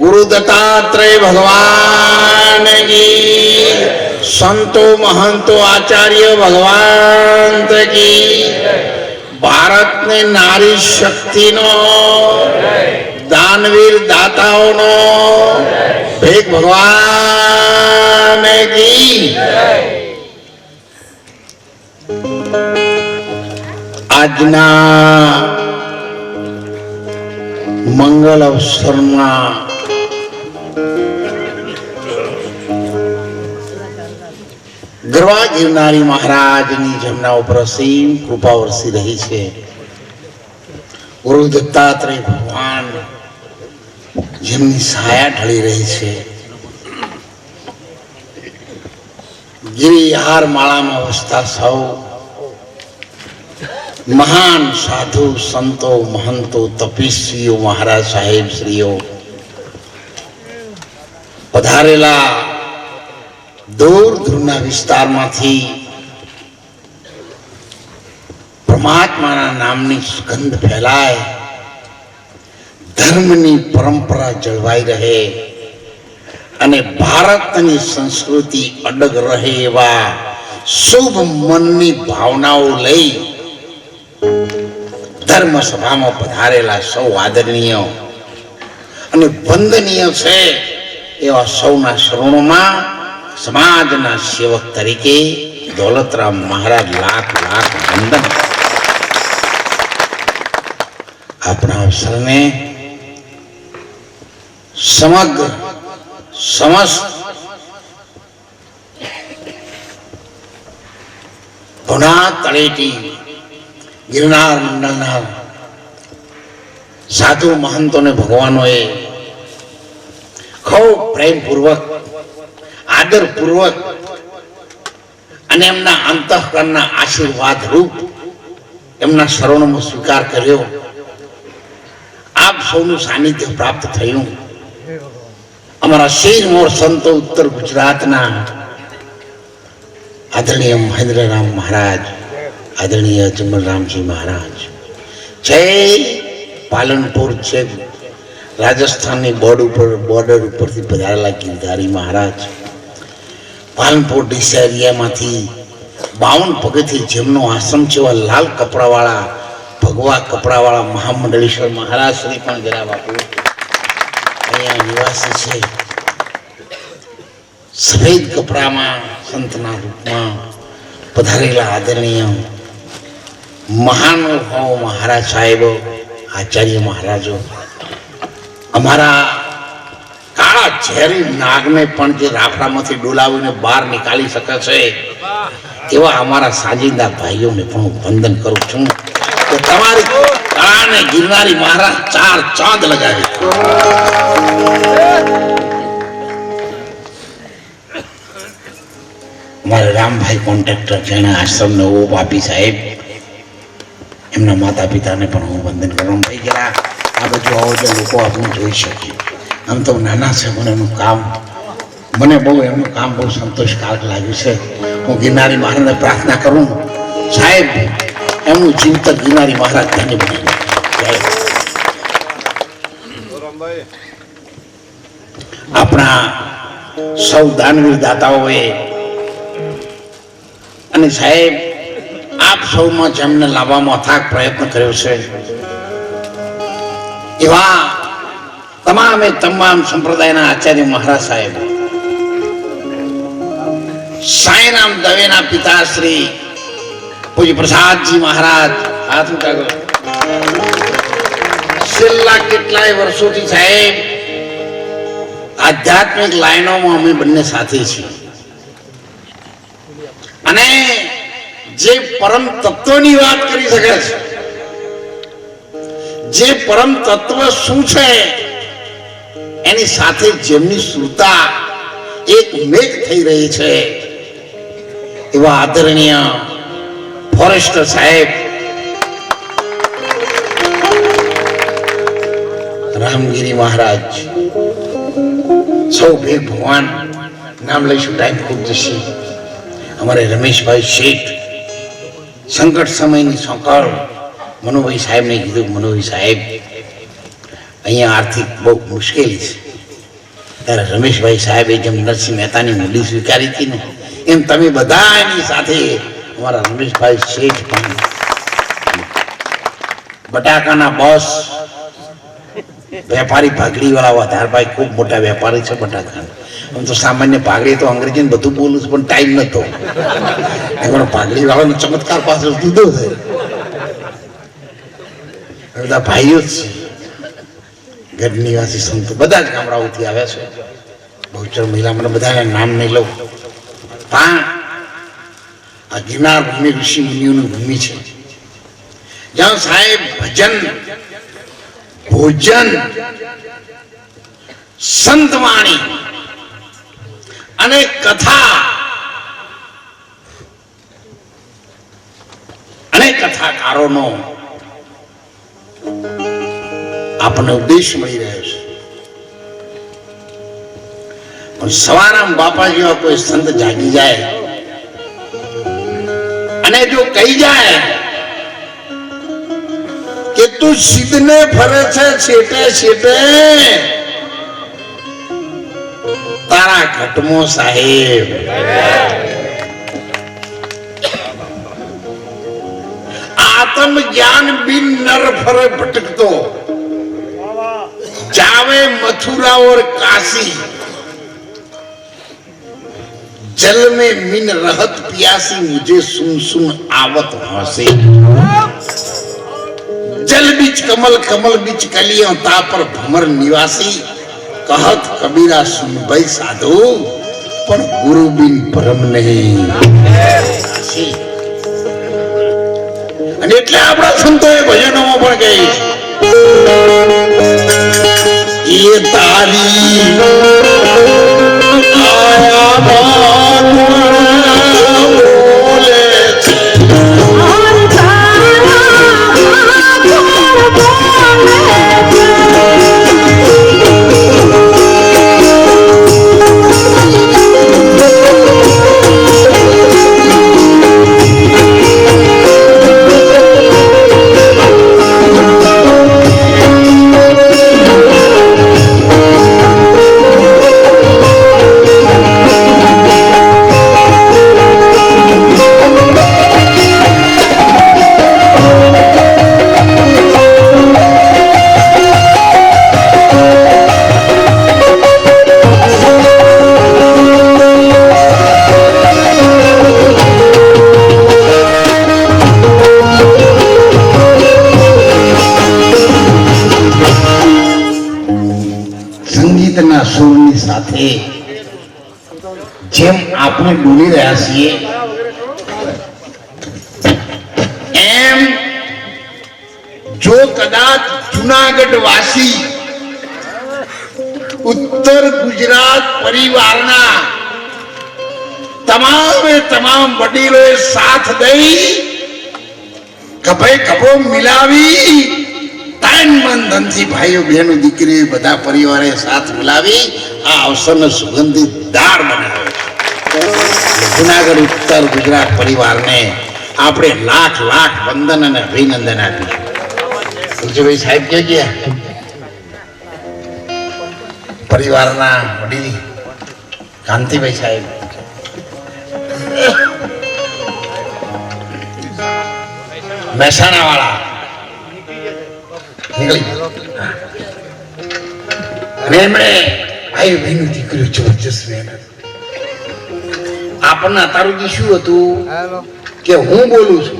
गुरु दत्तात्रेय भगवान की। संतो महंतो आचार्य भगवान की। भारत ने नारी शक्ति नो, दानवीर दाताओं नो भेक भगवान की। आज मंगल अवसर ना ગરવા ગિરનારી મહારાજની જેમના ઉપર અસીમ કૃપા વરસી રહી છે. ગુરુ દત્તાત્રેય ભગવાન જેમની સાયા ઢળી રહી છે. ગિરિહાર માળામાં વસતા સૌ મહાન સાધુ સંતો, મહંતો, તપસ્વીઓ, મહારાજ સાહેબ, શ્રીઓ પધારેલા દૂર દૂરના વિસ્તારમાંથી પરમાત્માના નામની સુગંધ ફેલાય, ધર્મની પરંપરા જળવાઈ રહે અને ભારતની સંસ્કૃતિ અડગ રહે એવા શુભ મનની ભાવનાઓ લઈ ધર્મ સભામાં પધારેલા સૌ આદરણીય અને વંદનીય છે એવા સૌના શરણોમાં સમાજના સેવક તરીકે દોલતરામ મહારાજ લાખ લાખ વંદન. આપણા અવસરને સમગ્ર સમસ્ત ઘણા તળેટી ગિરનાર મંડળના સાધુ મહંતોને ભગવાનોએ ખૂબ પ્રેમપૂર્વક આદરપૂર્વક અને એમના અંતઃકરણના આશીર્વાદ રૂપ એમના શરણોનો સ્વીકાર કર્યો. આપ સૌનું સાનિધ્ય પ્રાપ્ત થયું. અમારા શિરમોર સંતો ઉત્તર ગુજરાતના આદરણીય મહેન્દ્રરામ મહારાજ, આદરણીય જમલરામજી મહારાજ. જય પાલનપુર છે. રાજસ્થાનની બોર્ડ ઉપર બોર્ડર ઉપરથી પધારેલા ગિરધારી મહારાજ. પાલનપુર ડીસા એરિયામાંથી બાવન પગથી જેમનો આશ્રમ છે એવા લાલ કપડાવાળા, ભગવા કપડાવાળા મહામંડળેશ્વર મહારાજ શ્રી પણ જરા બાપુ અહીંયા નિવાસી છે. સફેદ કપડામાં, સંતના રૂપમાં પધારેલા આદરણીય મહાનુભાવ મહારાજ સાહેબો, આચાર્ય મહારાજો. અમારા ઝેરી નાગને પણ જે રાફડામાંથી ડોલાવીને બહાર નીકાળી શકે છે એવા અમારા સાજિંદા ભાઈઓને પણ હું વંદન કરું છું. કે તમારી કળાને ગિરનારી મહારાજ ચાર ચાંદ લગાવી. મારે રામભાઈ કોન્ટ્રાક્ટર જેણે આશ્રમને ઓપ આપી સાહેબ. એમના માતા પિતાને પણ હું વંદન કરું. ભાઈ જરા આ બધું આવો જે લોકો આપણું જોઈ શકીએ આમ તો નાના છે, મને એનું કામ, મને બહુ એમનું કામ બહુ સંતોષકારક લાગ્યું છે. હું ગિરનારી મહારાજને પ્રાર્થના કરું સાહેબ, એમનું જીવતર ગિરનારી મહારાજ ધન્ય બની આપણા સૌ દાનવીર દાતાઓએ અને સાહેબ, આપ સૌમાં જેમને લાવવામાં અથાગ પ્રયત્ન કર્યો છે. એવા તમામે તમામ સંપ્રદાયના આચાર્ય મહારાજ સાહેબ. સાંઈરામ દવેના પિતાશ્રી પૂજ્ય પ્રસાદજી મહારાજ, હાથ ઊંચા છેલ્લા કેટલાય વર્ષોથી સાહેબ, આધ્યાત્મિક લાઈનોમાં અમે બંને સાથે છીએ. અને જે પરમ તત્વની વાત કરી શકે છે, જે પરમ તત્વ શું છે એની સાથે જેમની સુરતા એક મેઘ થઈ રહી છે. એવા આદરણીય ફોરેસ્ટર સાહેબ. રામગીરી મહારાજ. સૌ ભેગ ભગવાન. નામ લઈશું ટાઈમ ખૂબ જશે. અમારે રમેશભાઈ શેઠ. સંકટ સમયની સોંકળ મનોભાઈ સાહેબને કીધું, મનોભાઈ સાહેબ અહીંયા આર્થિક બહુ મુશ્કેલી છે. ત્યારે રમેશભાઈ સાહેબે જેમ નરસિંહ મહેતાની મૂડી સ્વીકારી હતી ને, એમ તમે બધા એની સાથે અમારા રમેશભાઈ શેઠ પણ બટાકાના બોસ, વેપારી ભાગડી વાળા વધારભાઈ ખૂબ મોટા વેપારી છે બટાકાના. આમ તો સામાન્ય ભાગડી તો અંગ્રેજી બધું બોલું છું, પણ ટાઈમ નતો. એમાં ભાગડી વાળાનો ચમત્કાર પાછળ દીધો છે. બધા ભાઈઓ જ છે. ગઢ નિવાસી સંતો બધા જ ગામડાઓથી આવે છે. બહુચર મહિલા મને બધાના નામ નહીં લઉં. પણ આ ગિરનાર ભૂમિ, ઋષિ મુનિઓની ભૂમિ છે. જ્યાં સાહેબ ભજન, ભોજન સંતવાણી અને કથા અને કથાકારોનો આપણને ઉપદેશ મળી રહ્યો છે. પણ સવારામ બાપા જેવા કોઈ સંત જાગી જાય અને જો કહી જાય કે તું સિદ્ધને ફરે છે, છેટે છેટે. તારા ઘટમો સાહેબ. આત્મ જ્ઞાન બિન નર ફરે ભટકતો. जावे मथुरा और काशी जल में मिन रहत पियासी मुझे सुन सुन आवत हंसे जल बीच कमल कमल बीच कलियों ता पर भमर निवासी कहत कबीरा सुन भाई साधु પણ ગુરુ બિન પરમ નહીં કાશી. અને એટલે આપણા સંતોએ ભજનોમાં પણ કહે છે સુરની સાથે. જેમ આપણે બોલી રહ્યા છીએ, એમ જો કદાચ જુનાગઢ વાસી ઉત્તર ગુજરાત પરિવારના તમામે તમામ વડીલોએ સાથ દઈ કભે કભો મિલાવી ભાઈઓ, બહેનો, દીકરીઓ બધા પરિવારે સાથ મિલાવી આ અવસરનો સુગંધિત દાળ બનાવ્યો છે. જુનાગઢ ઉત્તર ગુજરાત પરિવારને આપણે લાખ લાખ વંદન અને અભિનંદન આપીએ તુલસીભાઈ સાહેબ કે ગયા? પરિવારના વડીલ કાંતિભાઈ સાહેબ. મહેસાણા વાળા અને એમણે ભાઈ બહેનો દીકરીઓ જબરજસ્ત મહેનત. આપણને તારું શું હતું? કે હું બોલું છું?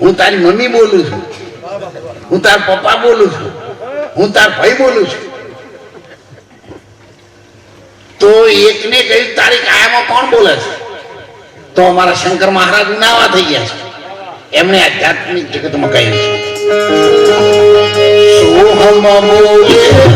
હું તારી મમ્મી બોલું છું? હું તાર પપ્પા બોલું છું? હું તાર ભાઈ બોલું છું? તો એકને કહ્યું તારી કાયામાં કોણ બોલે છે? તો અમારા શંકર મહારાજ નાવા થઈ ગયા છે. એમણે આધ્યાત્મિક જગતમાં કહ્યું છે. સોહમ બોલે